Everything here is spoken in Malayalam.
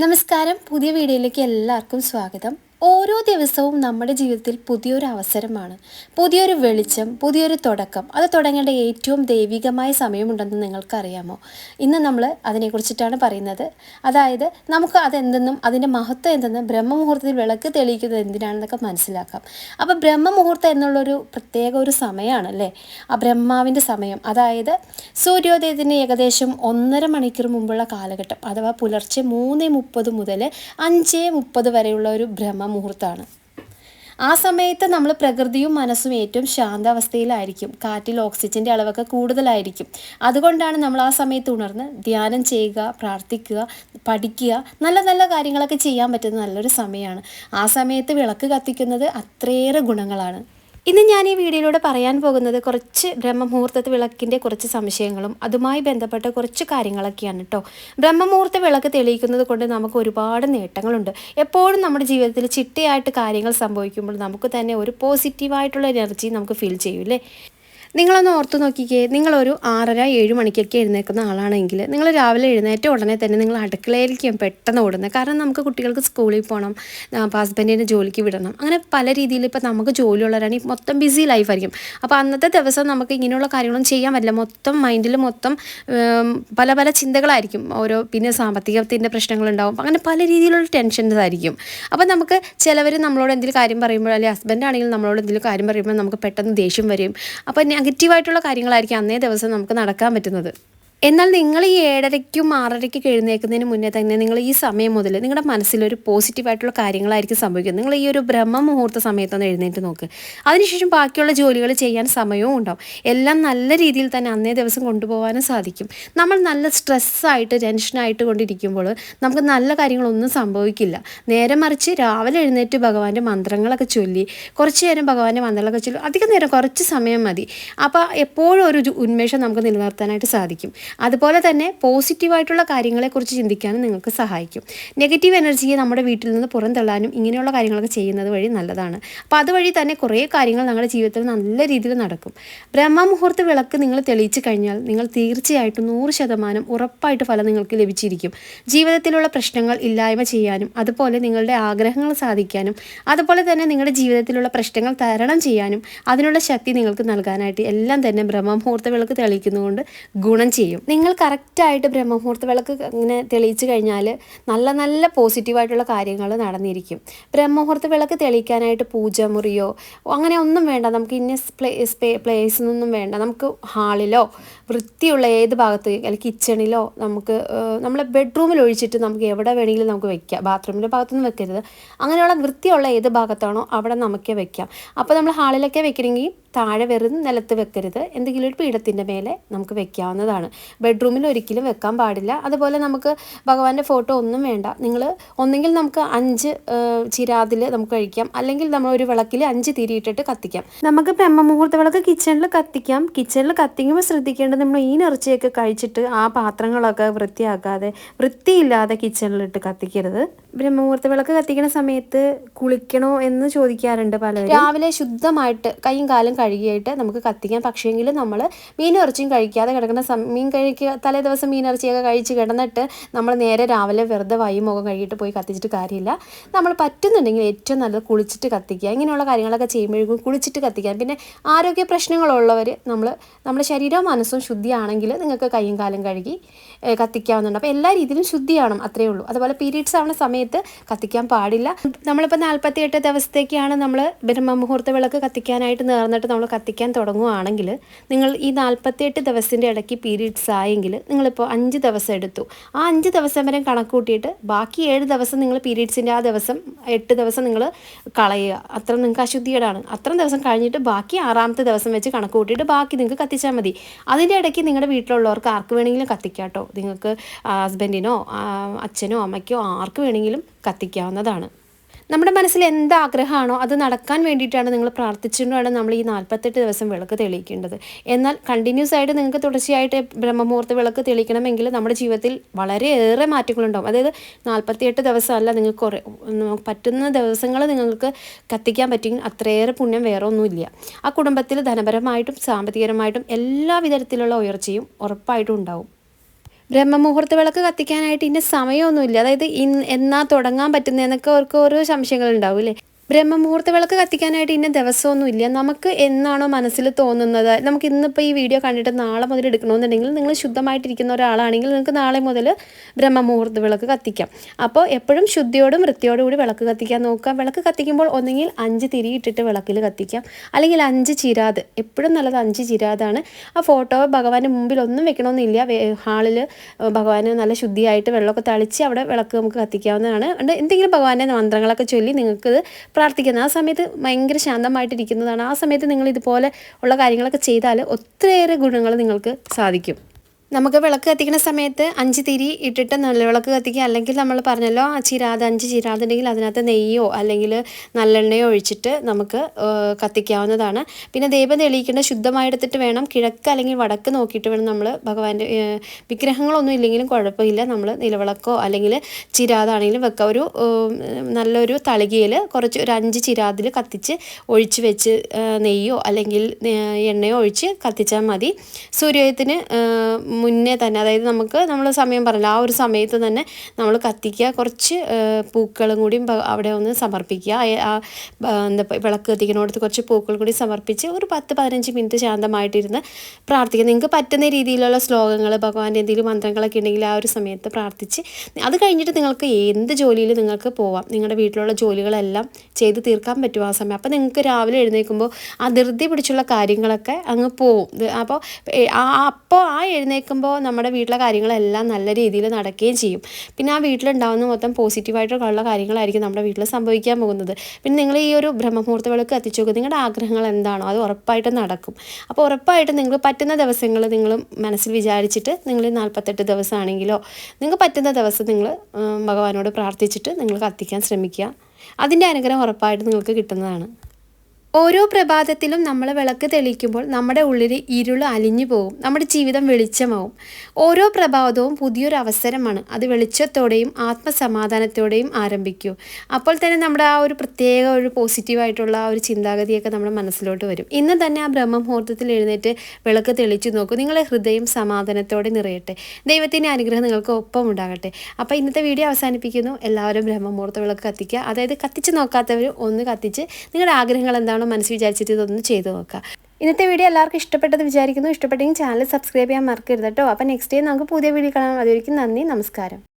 നമസ്കാരം. പുതിയ വീഡിയോയിലേക്ക് എല്ലാവർക്കും സ്വാഗതം. ഓരോ ദിവസവും നമ്മുടെ ജീവിതത്തിൽ പുതിയൊരു അവസരമാണ്. പുതിയൊരു വെളിച്ചം പുതിയൊരു തുടക്കം. അത് തുടങ്ങേണ്ട ഏറ്റവും ദൈവികമായ സമയമുണ്ടെന്ന് നിങ്ങൾക്കറിയാമോ? ഇന്ന് നമ്മൾ അതിനെക്കുറിച്ചിട്ടാണ് പറയുന്നത്. അതായത് നമുക്ക് അതെന്തെന്നും അതിന്റെ മഹത്വം എന്തെന്നും ബ്രഹ്മമുഹൂർത്തത്തിൽ വിളക്ക് തെളിയിക്കുന്നത് എന്തിനാണെന്നൊക്കെ മനസ്സിലാക്കാം. അപ്പോൾ ബ്രഹ്മമുഹൂർത്തം എന്നുള്ളൊരു പ്രത്യേക ഒരു സമയമാണ് അല്ലേ ആ ബ്രഹ്മാവിന്റെ സമയം. അതായത് സൂര്യോദയത്തിന് ഏകദേശം ഒന്നര മണിക്കൂർ മുമ്പുള്ള കാലഘട്ടം. അഥവാ പുലർച്ചെ മൂന്ന് മുപ്പത് മുതൽ അഞ്ച് മുപ്പത് വരെയുള്ള ഒരു ബ്രഹ്മമുഹൂർത്തമാണ് ആ സമയത്ത് നമ്മൾ പ്രകൃതിയും മനസ്സും ഏറ്റവും ശാന്താവസ്ഥയിലായിരിക്കും കാറ്റിൽ ഓക്സിജന്റെ അളവൊക്കെ കൂടുതലായിരിക്കും. അതുകൊണ്ടാണ് നമ്മൾ ആ സമയത്ത് ഉണർന്ന് ധ്യാനം ചെയ്യുക പ്രാർത്ഥിക്കുക പഠിക്കുക നല്ല നല്ല കാര്യങ്ങളൊക്കെ ചെയ്യാൻ പറ്റുന്ന നല്ലൊരു സമയമാണ്. ആ സമയത്ത് വിളക്ക് കത്തിക്കുന്നത് അത്രയേറെ ഗുണങ്ങളാണ്. ഇന്ന് ഞാൻ ഈ വീഡിയോയിലൂടെ പറയാൻ പോകുന്നത് കുറച്ച് ബ്രഹ്മമുഹൂർത്തത്തെ വിളക്കിന്റെ കുറച്ച് സംശയങ്ങളും അതുമായി ബന്ധപ്പെട്ട കുറച്ച് കാര്യങ്ങളൊക്കെയാണ് കേട്ടോ ബ്രഹ്മമുഹൂർത്ത വിളക്ക് തെളിയിക്കുന്നത് കൊണ്ട് നമുക്ക് ഒരുപാട് നേട്ടങ്ങളുണ്ട്. എപ്പോഴും നമ്മുടെ ജീവിതത്തിൽ ചിട്ടയായിട്ട് കാര്യങ്ങൾ സംഭവിക്കുമ്പോൾ നമുക്ക് തന്നെ ഒരു പോസിറ്റീവായിട്ടുള്ള എനർജി നമുക്ക് ഫീൽ ചെയ്യൂലേ നിങ്ങളൊന്ന് ഓർത്ത് നോക്കിക്കേ. നിങ്ങളൊരു ആറര ഏഴ് മണിക്കൊക്കെ എഴുന്നേൽക്കുന്ന ആളാണെങ്കിൽ നിങ്ങൾ രാവിലെ എഴുന്നേറ്റ ഉടനെ തന്നെ നിങ്ങൾ അടുക്കളയിലേക്കും പെട്ടെന്ന് ഓടുന്നത്. കാരണം നമുക്ക് കുട്ടികൾക്ക് സ്കൂളിൽ പോകണം ഹസ്ബൻഡിനെ ജോലിക്ക് വിടണം. അങ്ങനെ പല രീതിയിൽ ഇപ്പോൾ നമുക്ക് ജോലിയുള്ളവരാണെങ്കിൽ മൊത്തം ബിസി ലൈഫായിരിക്കും അപ്പോൾ അന്നത്തെ ദിവസം നമുക്ക് ഇങ്ങനെയുള്ള കാര്യങ്ങളൊന്നും ചെയ്യാൻ പറ്റില്ല. മൊത്തം മൈൻഡിൽ മൊത്തം പല പല ചിന്തകളായിരിക്കും. ഓരോ പിന്നെ സാമ്പത്തികത്തിന്റെ പ്രശ്നങ്ങളുണ്ടാവും. അങ്ങനെ പല രീതിയിലുള്ള ടെൻഷൻസ് ആയിരിക്കും. അപ്പോൾ നമുക്ക് ചിലവർ നമ്മളോട് എന്തെങ്കിലും കാര്യം പറയുമ്പോൾ അല്ലെങ്കിൽ ഹസ്ബൻഡ് ആണെങ്കിൽ നമ്മളോട് എന്തെങ്കിലും കാര്യം പറയുമ്പോൾ നമുക്ക് പെട്ടെന്ന് ദേഷ്യം വരും. അപ്പോൾ നെഗറ്റീവായിട്ടുള്ള കാര്യങ്ങളായിരിക്കും അന്നേ ദിവസം നമുക്ക് നടക്കാൻ പറ്റുന്നത്. എന്നാൽ നിങ്ങൾ ഈ ഏഴരയ്ക്കും ആറരയ്ക്കും എഴുന്നേൽക്കുന്നതിന് മുന്നേ തന്നെ നിങ്ങൾ ഈ സമയം മുതൽ നിങ്ങളുടെ മനസ്സിലൊരു പോസിറ്റീവായിട്ടുള്ള കാര്യങ്ങളായിരിക്കും സംഭവിക്കുന്നത് നിങ്ങൾ ഈ ഒരു ബ്രഹ്മ മുഹൂർത്ത സമയത്തൊന്ന് എഴുന്നേറ്റ് നോക്ക്. അതിനുശേഷം ബാക്കിയുള്ള ജോലികൾ ചെയ്യാൻ സമയവും ഉണ്ടാവും. എല്ലാം നല്ല രീതിയിൽ തന്നെ അന്നേ ദിവസം കൊണ്ടുപോകാനും സാധിക്കും. നമ്മൾ നല്ല സ്ട്രെസ്സായിട്ട് ടെൻഷനായിട്ട് കൊണ്ടിരിക്കുമ്പോൾ നമുക്ക് നല്ല കാര്യങ്ങളൊന്നും സംഭവിക്കില്ല. നേരെ മറിച്ച് രാവിലെ എഴുന്നേറ്റ് ഭഗവാന്റെ മന്ത്രങ്ങളൊക്കെ ചൊല്ലി കുറച്ച് നേരം ഭഗവാന്റെ മന്ത്രങ്ങളൊക്കെ ചൊല്ലി അധികം നേരം കുറച്ച് സമയം മതി. അപ്പോൾ എപ്പോഴും ഒരു ഉന്മേഷം നമുക്ക് നിലനിർത്താനായിട്ട് സാധിക്കും. അതുപോലെ തന്നെ പോസിറ്റീവായിട്ടുള്ള കാര്യങ്ങളെക്കുറിച്ച് ചിന്തിക്കാനും നിങ്ങൾക്ക് സഹായിക്കും. നെഗറ്റീവ് എനർജിയെ നമ്മുടെ വീട്ടിൽ നിന്ന് പുറന്തള്ളാനും ഇങ്ങനെയുള്ള കാര്യങ്ങളൊക്കെ ചെയ്യുന്നത് വഴി നല്ലതാണ്. അപ്പോൾ അതുവഴി തന്നെ കുറേ കാര്യങ്ങൾ നിങ്ങളുടെ ജീവിതത്തിൽ നല്ല രീതിയിൽ നടക്കും. ബ്രഹ്മമുഹൂർത്ത വിളക്ക് നിങ്ങൾ തെളിയിച്ചു കഴിഞ്ഞാൽ നിങ്ങൾ തീർച്ചയായിട്ടും നൂറ് ശതമാനം ഉറപ്പായിട്ട് ഫലം നിങ്ങൾക്ക് ലഭിച്ചിരിക്കും. ജീവിതത്തിലുള്ള പ്രശ്നങ്ങൾ ഇല്ലായ്മ ചെയ്യാനും അതുപോലെ നിങ്ങളുടെ ആഗ്രഹങ്ങൾ സാധിക്കാനും അതുപോലെ തന്നെ നിങ്ങളുടെ ജീവിതത്തിലുള്ള പ്രശ്നങ്ങൾ തരണം ചെയ്യാനും അതിനുള്ള ശക്തി നിങ്ങൾക്ക് നൽകാനായിട്ട് എല്ലാം തന്നെ ബ്രഹ്മമുഹൂർത്ത വിളക്ക് തെളിയിക്കുന്നതുകൊണ്ട് ഗുണം ചെയ്യും. നിങ്ങൾ കറക്റ്റായിട്ട് ബ്രഹ്മമുഹൂർത്ത വിളക്ക് ഇങ്ങനെ തെളിയിച്ചു കഴിഞ്ഞാൽ നല്ല നല്ല പോസിറ്റീവായിട്ടുള്ള കാര്യങ്ങൾ നടന്നിരിക്കും. ബ്രഹ്മമുഹൂർത്ത വിളക്ക് തെളിയിക്കാനായിട്ട് പൂജമുറിയോ അങ്ങനെ ഒന്നും വേണ്ട. നമുക്ക് ഇന്ന പ്ലേ പ്ലേസിൽ നിന്നും വേണ്ട. നമുക്ക് ഹാളിലോ വൃത്തിയുള്ള ഏത് ഭാഗത്ത് അല്ലെങ്കിൽ കിച്ചണിലോ നമുക്ക് നമ്മളെ ബെഡ്റൂമിൽ ഒഴിച്ചിട്ട് നമുക്ക് എവിടെ വേണമെങ്കിലും നമുക്ക് വെക്കാം. ബാത്റൂമിന്റെ ഭാഗത്തൊന്നും വെക്കരുത്. അങ്ങനെയുള്ള വൃത്തിയുള്ള ഏത് ഭാഗത്താണോ അവിടെ നമുക്ക് വെക്കാം. അപ്പോൾ നമ്മൾ ഹാളിലൊക്കെ വെക്കണമെങ്കിൽ താഴെ വെറും നിലത്ത് വെക്കരുത്. എന്തെങ്കിലും ഒരു പീഠത്തിന്റെ മേലെ നമുക്ക് വെക്കാവുന്നതാണ്. ബെഡ്റൂമിൽ ഒരിക്കലും വെക്കാൻ പാടില്ല. അതുപോലെ നമുക്ക് ഭഗവാന്റെ ഫോട്ടോ ഒന്നും വേണ്ട. നിങ്ങൾ ഒന്നെങ്കിൽ നമുക്ക് അഞ്ച് ചിരാതിൽ നമുക്ക് കഴിക്കാം. അല്ലെങ്കിൽ നമ്മൾ ഒരു വിളക്കിൽ അഞ്ച് തിരിയിട്ടിട്ട് കത്തിക്കാം. നമുക്ക് ബ്രഹ്മമുഹൂർത്ത വിളക്ക് കിച്ചണിൽ കത്തിക്കാം. കിച്ചണിൽ കത്തിക്കുമ്പോൾ ശ്രദ്ധിക്കേണ്ടത് നമ്മൾ ഈ നിറച്ചിയൊക്കെ കഴിച്ചിട്ട് ആ പാത്രങ്ങളൊക്കെ വൃത്തിയാക്കാതെ വൃത്തിയില്ലാതെ കിച്ചണിലിട്ട് കത്തിക്കരുത്. ബ്രഹ്മമുഹൂർത്ത വിളക്ക് കത്തിക്കുന്ന സമയത്ത് കുളിക്കണോ എന്ന് ചോദിക്കാറുണ്ട് പലരും. രാവിലെ ശുദ്ധമായിട്ട് കൈയും കാലും കഴുകിയിട്ട് നമുക്ക് കത്തിക്കാം. പക്ഷേങ്കിൽ നമ്മൾ മീൻ ഇറച്ചിയും കഴിക്കാതെ കിടക്കുന്ന മീൻ കഴിക്കുക തലേ ദിവസം മീൻ ഇറച്ചിയൊക്കെ കഴിച്ച് കിടന്നിട്ട് നമ്മൾ നേരെ രാവിലെ വെറുതെ വൈ മുഖം കഴുകിയിട്ട് പോയി കത്തിച്ചിട്ട് കാര്യമില്ല. നമ്മൾ പറ്റുന്നുണ്ടെങ്കിൽ ഏറ്റവും നല്ലത് കുളിച്ചിട്ട് കത്തിക്കുക. ഇങ്ങനെയുള്ള കാര്യങ്ങളൊക്കെ ചെയ്യുമ്പോഴേക്കും കുളിച്ചിട്ട് കത്തിക്കാം പിന്നെ ആരോഗ്യ പ്രശ്നങ്ങളുള്ളവർ നമ്മൾ നമ്മുടെ ശരീരവും മനസ്സും ശുദ്ധിയാണെങ്കിൽ നിങ്ങൾക്ക് കൈയും കാലും കഴുകി കത്തിക്കാവുന്നുണ്ട്. അപ്പോൾ എല്ലാ രീതിയിലും ശുദ്ധിയാവണം. അത്രയേ ഉള്ളൂ. അതുപോലെ പീരീഡ്സ് ആവുന്ന സമയത്ത് കത്തിക്കാൻ പാടില്ല. നമ്മളിപ്പോൾ നാൽപ്പത്തി എട്ട് ദിവസത്തേക്കാണ് നമ്മൾ ബ്രഹ്മമുഹൂർത്ത വിളക്ക് കത്തിക്കാനായിട്ട് നേർന്നിട്ട് നമ്മൾ കത്തിക്കാൻ തുടങ്ങുകയാണെങ്കിൽ നിങ്ങൾ ഈ നാൽപ്പത്തിയെട്ട് ദിവസത്തിന്റെ ഇടയ്ക്ക് പീരീഡ്സ് ആയെങ്കിൽ നിങ്ങളിപ്പോൾ അഞ്ച് ദിവസം എടുത്തു. ആ അഞ്ച് ദിവസം വരെ കണക്ക് കൂട്ടിയിട്ട് ബാക്കി ഏഴ് ദിവസം നിങ്ങൾ പീരീഡ്സിന്റെ ആ ദിവസം എട്ട് ദിവസം നിങ്ങൾ കളയുക. അത്ര നിങ്ങൾക്ക് അശുദ്ധിയോടാണ് അത്ര ദിവസം കഴിഞ്ഞിട്ട് ബാക്കി ആറാമത്തെ ദിവസം വെച്ച് കണക്ക് കൂട്ടിയിട്ട് ബാക്കി നിങ്ങൾക്ക് കത്തിച്ചാൽ മതി. അതിന്റെ ഇടയ്ക്ക് നിങ്ങളുടെ വീട്ടിലുള്ളവർക്ക് ആർക്ക് വേണമെങ്കിലും കത്തിക്കാം കേട്ടോ. നിങ്ങൾക്ക് ഹസ്ബൻഡിനോ അച്ഛനോ അമ്മയ്ക്കോ ആർക്ക് വേണമെങ്കിലും കത്തിക്കാവുന്നതാണ്. നമ്മുടെ മനസ്സിൽ എന്ത് ആഗ്രഹമാണോ അത് നടക്കാൻ വേണ്ടിയിട്ടാണ് നിങ്ങൾ പ്രാർത്ഥിച്ചുകൊണ്ടാണ് നമ്മൾ ഈ നാൽപ്പത്തെട്ട് ദിവസം വിളക്ക് തെളിയിക്കേണ്ടത്. എന്നാൽ കണ്ടിന്യൂസ് ആയിട്ട് നിങ്ങൾക്ക് തുടർച്ചയായിട്ട് ബ്രഹ്മമുഹൂർത്ത വിളക്ക് തെളിയിക്കണമെങ്കിൽ നമ്മുടെ ജീവിതത്തിൽ വളരെയേറെ മാറ്റങ്ങളുണ്ടാവും. അതായത് നാൽപ്പത്തിയെട്ട് ദിവസമല്ല നിങ്ങൾക്ക് കുറേ പറ്റുന്ന ദിവസങ്ങൾ നിങ്ങൾക്ക് കത്തിക്കാൻ പറ്റുമെങ്കിൽ അത്രയേറെ പുണ്യം വേറെ ഒന്നുമില്ല. ആ കുടുംബത്തിൽ ധനപരമായിട്ടും സാമ്പത്തികപരമായിട്ടും എല്ലാ വിധത്തിലുള്ള ഉയർച്ചയും ഉറപ്പായിട്ടും ഉണ്ടാവും. ബ്രഹ്മമുഹൂർത്ത വിളക്ക് കത്തിക്കാനായിട്ട് ഇന്ന സമയമൊന്നുമില്ല. അതായത് ഇന്ന് എന്നാ തുടങ്ങാൻ പറ്റുന്നതെന്നൊക്കെ അവർക്ക് ഓരോ സംശയങ്ങൾ ഉണ്ടാവും അല്ലേ ബ്രഹ്മമുഹൂർത്ത വിളക്ക് കത്തിക്കാനായിട്ട് ഇന്ന ദിവസമൊന്നുമില്ല നമുക്ക് എന്നാണോ മനസ്സിൽ തോന്നുന്നത്? നമുക്ക് ഇന്നിപ്പോൾ ഈ വീഡിയോ കണ്ടിട്ട് നാളെ മുതൽ എടുക്കണമെന്നുണ്ടെങ്കിൽ നിങ്ങൾ ശുദ്ധമായിട്ടിരിക്കുന്ന ഒരാളാണെങ്കിൽ നിങ്ങൾക്ക് നാളെ മുതൽ ബ്രഹ്മമുഹൂർത്ത വിളക്ക് കത്തിക്കാം. അപ്പോൾ എപ്പോഴും ശുദ്ധിയോടും വൃത്തിയോടും കൂടി വിളക്ക് കത്തിക്കാൻ നോക്കാം വിളക്ക് കത്തിക്കുമ്പോൾ ഒന്നെങ്കിൽ അഞ്ച് തിരി ഇട്ടിട്ട് വിളക്കിൽ കത്തിക്കാം. അല്ലെങ്കിൽ അഞ്ച് ചിരാത്. എപ്പോഴും നല്ലത് അഞ്ച് ചിരാതാണ്. ആ ഫോട്ടോ ഭഗവാന്റെ മുമ്പിൽ ഒന്നും വെക്കണമെന്നില്ല. ഹാളിൽ ഭഗവാന് നല്ല ശുദ്ധിയായിട്ട് വെള്ളമൊക്കെ തളിച്ച് അവിടെ വിളക്ക് നമുക്ക് കത്തിക്കാവുന്നതാണ്. എന്തെങ്കിലും ഭഗവാന്റെ മന്ത്രങ്ങളൊക്കെ ചൊല്ലി നിങ്ങൾക്ക് പ്രാർത്ഥിക്കുന്നത്. ആ സമയത്ത് ഭയങ്കര ശാന്തമായിട്ടിരിക്കുന്നതാണ്. ആ സമയത്ത് നിങ്ങൾ ഇതുപോലെ ഉള്ള കാര്യങ്ങളൊക്കെ ചെയ്താൽ ഒത്തിരിയേറെ ഗുണങ്ങൾ നിങ്ങൾക്ക് സാധിക്കും. നമുക്ക് വിളക്ക് കത്തിക്കുന്ന സമയത്ത് അഞ്ച് തിരി ഇട്ടിട്ട് നല്ല വിളക്ക് കത്തിക്കുക. അല്ലെങ്കിൽ നമ്മൾ പറഞ്ഞല്ലോ ആ ചിരാത് അഞ്ച് ചിരാത് ഉണ്ടെങ്കിൽ അതിനകത്ത് നെയ്യോ അല്ലെങ്കിൽ നല്ലെണ്ണയോ ഒഴിച്ചിട്ട് നമുക്ക് കത്തിക്കാവുന്നതാണ്. പിന്നെ ദൈവം തെളിയിക്കേണ്ട ശുദ്ധമായെടുത്തിട്ട് വേണം. കിഴക്ക് അല്ലെങ്കിൽ വടക്ക് നോക്കിയിട്ട് വേണം നമ്മൾ ഭഗവാന്റെ വിഗ്രഹങ്ങളൊന്നും ഇല്ലെങ്കിലും കുഴപ്പമില്ല. നമ്മൾ നിലവിളക്കോ അല്ലെങ്കിൽ ചിരാതാണെങ്കിലും വെക്കുക. ഒരു നല്ലൊരു തളികയിൽ കുറച്ച് ഒരു അഞ്ച് ചിരാതിൽ കത്തിച്ച് ഒഴിച്ച് വെച്ച് നെയ്യോ അല്ലെങ്കിൽ എണ്ണയോ ഒഴിച്ച് കത്തിച്ചാൽ മതി. സൂര്യോദയത്തിന് മുന്നേ തന്നെ അതായത് നമുക്ക് നമ്മൾ സമയം പറഞ്ഞില്ല ആ ഒരു സമയത്ത് തന്നെ നമ്മൾ കത്തിക്കുക കുറച്ച് പൂക്കളും കൂടി അവിടെ ഒന്ന് സമർപ്പിക്കുക. ആ- എന്താ വിളക്ക് കത്തിക്കുന്നിടത്ത് കുറച്ച് പൂക്കൾ കൂടി സമർപ്പിച്ച് ഒരു പത്ത് പതിനഞ്ച് മിനിറ്റ് ശാന്തമായിട്ടിരുന്ന് പ്രാർത്ഥിക്കുക. നിങ്ങൾക്ക് പറ്റുന്ന രീതിയിലുള്ള ശ്ലോകങ്ങൾ ഭഗവാന്റെ എന്തെങ്കിലും മന്ത്രങ്ങളൊക്കെ ഉണ്ടെങ്കിൽ ആ ഒരു സമയത്ത് പ്രാർത്ഥിച്ച് അത് കഴിഞ്ഞിട്ട് നിങ്ങൾക്ക് എന്ത് ജോലിയിൽ നിങ്ങൾക്ക് പോവാം. നിങ്ങളുടെ വീട്ടിലുള്ള ജോലികളെല്ലാം ചെയ്ത് തീർക്കാൻ പറ്റും ആ സമയം. അപ്പോൾ നിങ്ങൾക്ക് രാവിലെ എഴുന്നേൽക്കുമ്പോൾ ആ ധൃതി പിടിച്ചുള്ള കാര്യങ്ങളൊക്കെ അങ്ങ് പോവും. അപ്പോൾ അപ്പോൾ ആ എഴുന്നേൽക്കുമ്പോൾ നമ്മുടെ വീട്ടിലെ കാര്യങ്ങളെല്ലാം നല്ല രീതിയിൽ നടക്കുകയും ചെയ്യും. പിന്നെ ആ വീട്ടിലുണ്ടാകുന്ന മൊത്തം പോസിറ്റീവായിട്ടുള്ള കാര്യങ്ങളായിരിക്കും നമ്മുടെ വീട്ടിൽ സംഭവിക്കാൻ പോകുന്നത്. പിന്നെ നിങ്ങൾ ഈ ഒരു ബ്രഹ്മമുഹൂർത്ത വിളക്ക് എത്തിച്ചു നിങ്ങളുടെ ആഗ്രഹങ്ങൾ എന്താണോ അത് ഉറപ്പായിട്ടും നടക്കും. അപ്പോൾ ഉറപ്പായിട്ടും നിങ്ങൾ പറ്റുന്ന ദിവസങ്ങൾ നിങ്ങൾ മനസ്സിൽ വിചാരിച്ചിട്ട് നിങ്ങൾ നാൽപ്പത്തെട്ട് ദിവസമാണെങ്കിലോ നിങ്ങൾക്ക് പറ്റുന്ന ദിവസം നിങ്ങൾ ഭഗവാനോട് പ്രാർത്ഥിച്ചിട്ട് നിങ്ങൾ കത്തിക്കാൻ ശ്രമിക്കുക. അതിന്റെ അനുഗ്രഹം ഉറപ്പായിട്ട് നിങ്ങൾക്ക് കിട്ടുന്നതാണ്. ഓരോ പ്രഭാതത്തിലും നമ്മൾ വിളക്ക് തെളിക്കുമ്പോൾ നമ്മുടെ ഉള്ളിൽ ഇരുൾ അലിഞ്ഞു പോകും. നമ്മുടെ ജീവിതം വെളിച്ചമാവും. ഓരോ പ്രഭാതവും പുതിയൊരു അവസരമാണ്. അത് വെളിച്ചത്തോടെയും ആത്മസമാധാനത്തോടെയും ആരംഭിക്കൂ. അപ്പോൾ തന്നെ നമ്മുടെ ആ ഒരു പ്രത്യേക ഒരു പോസിറ്റീവായിട്ടുള്ള ആ ഒരു ചിന്താഗതിയൊക്കെ നമ്മുടെ മനസ്സിലോട്ട് വരും. ഇന്ന് തന്നെ ആ ബ്രഹ്മമുഹൂർത്തത്തിൽ എഴുന്നേറ്റ് വിളക്ക് തെളിച്ചു നോക്കൂ. നിങ്ങളെ ഹൃദയം സമാധാനത്തോടെ നിറയട്ടെ. ദൈവത്തിന്റെ അനുഗ്രഹം നിങ്ങൾക്ക് ഒപ്പം ഉണ്ടാകട്ടെ. അപ്പോൾ ഇന്നത്തെ വീഡിയോ അവസാനിപ്പിക്കുന്നു. എല്ലാവരും ബ്രഹ്മമുഹൂർത്ത വിളക്ക് കത്തിക്കുക. അതായത് കത്തിച്ച് നോക്കാത്തവർ ഒന്ന് കത്തിച്ച് നിങ്ങളുടെ ആഗ്രഹങ്ങൾ എന്താണോ മനസ്സിൽ വിചാരിച്ചിട്ട് ഇതൊന്ന് ചെയ്തു നോക്കുക ഇന്നത്തെ വീഡിയോ എല്ലാവർക്കും ഇഷ്ടപ്പെട്ടത് വിചാരിക്കുന്നു. ഇഷ്ടപ്പെട്ടെങ്കിൽ ചാനൽ സബ്സ്ക്രൈബ് ചെയ്യാൻ മറക്കരുത് കേട്ടോ. അപ്പോൾ നെക്സ്റ്റ് ഡേ നമുക്ക് പുതിയ വീഡിയോ കാണാം. അതുവരെയ്ക്കും നന്ദി. നമസ്കാരം.